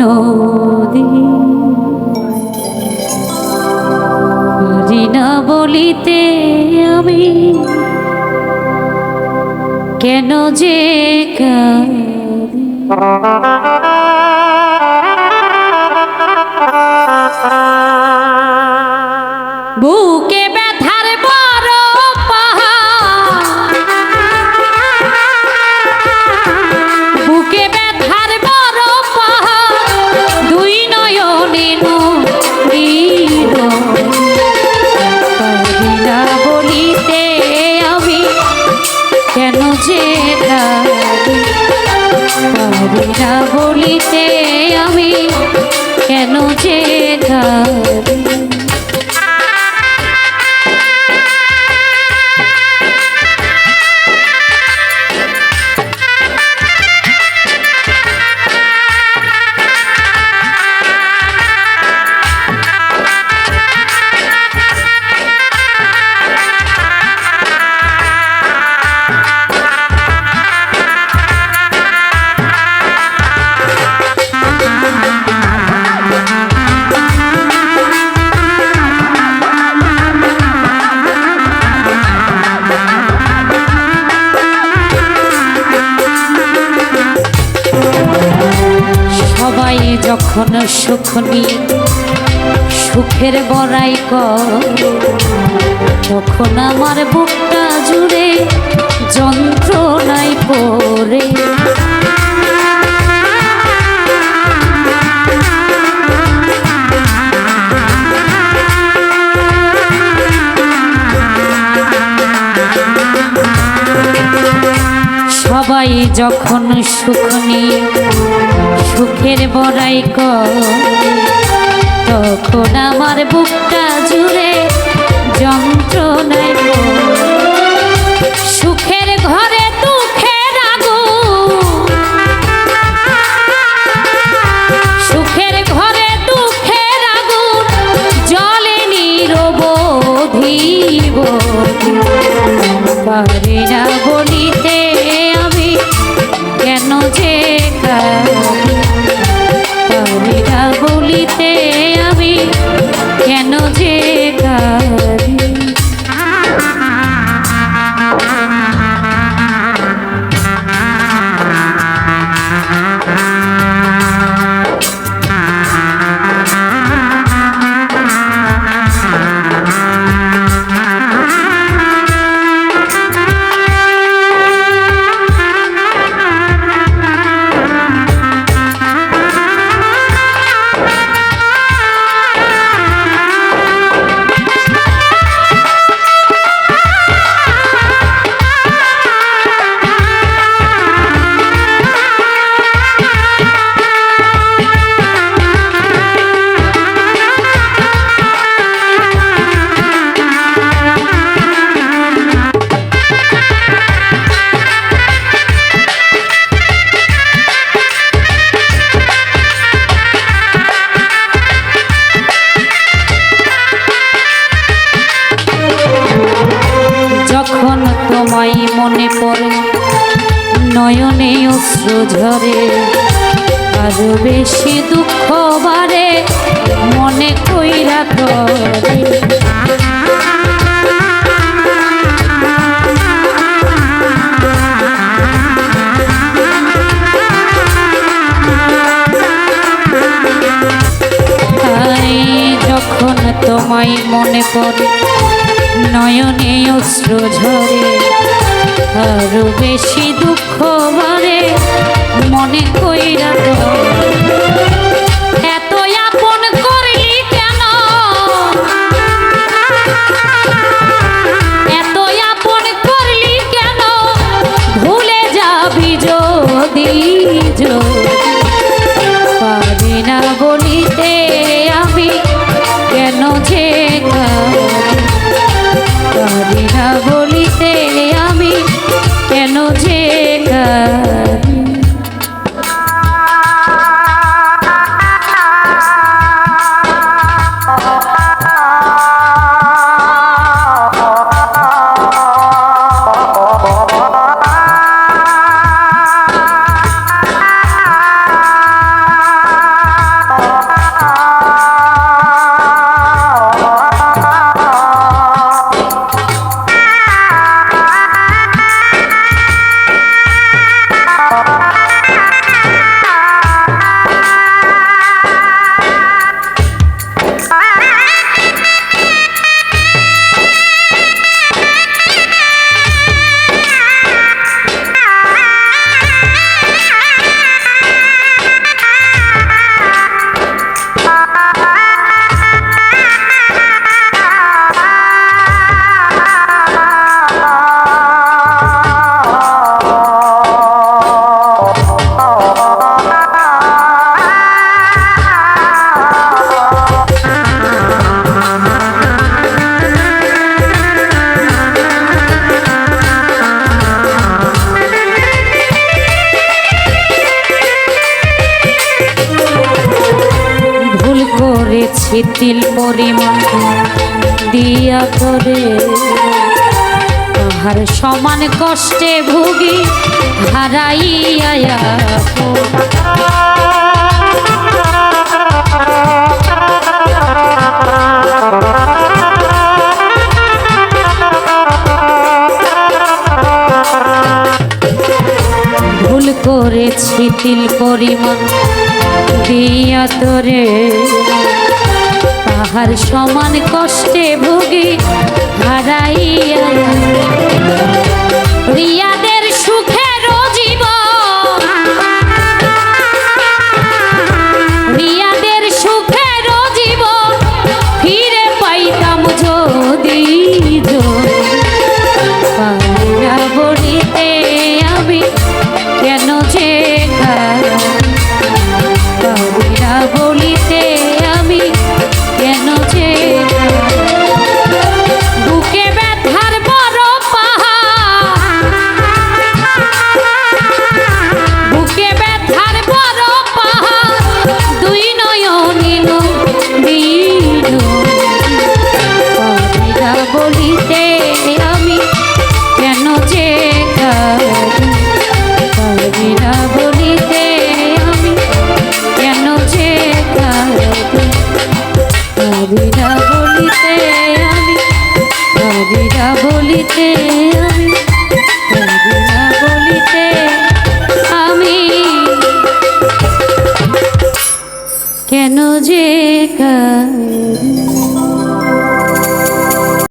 নদী। না বলিতে আমি কেন যে বুক পারি না বলিতে আমি কেন যে যখন সুখ নিয়ে সুখের বড়াই কর। তখন আমার বুকটা জুড়ে যন্ত্রণায় পড়ে সবাই যখন সুখ নিয়ে সুখের বড়াই তখন আমার বুকটা জুড়ে যন্ত্রণায় পড়ে। ঝরে আরও বেশি দুঃখ বাড়ে, মনে কইরা করে যখন তোমায় মনে পড়ে, নয়নে অশ্র ঝরে আরও বেশি দুঃখ বাড়ে মনে কইরা শিথিল পরিমাণ দিয়া করে। তাহার সমান কষ্টে ভুগি হারাইয়া ভুল করেছি, তিল পরিমাণ দিয়া তোরে তাহার সমান কষ্টে ভুগি হারাইয়া। রিয়া করিতে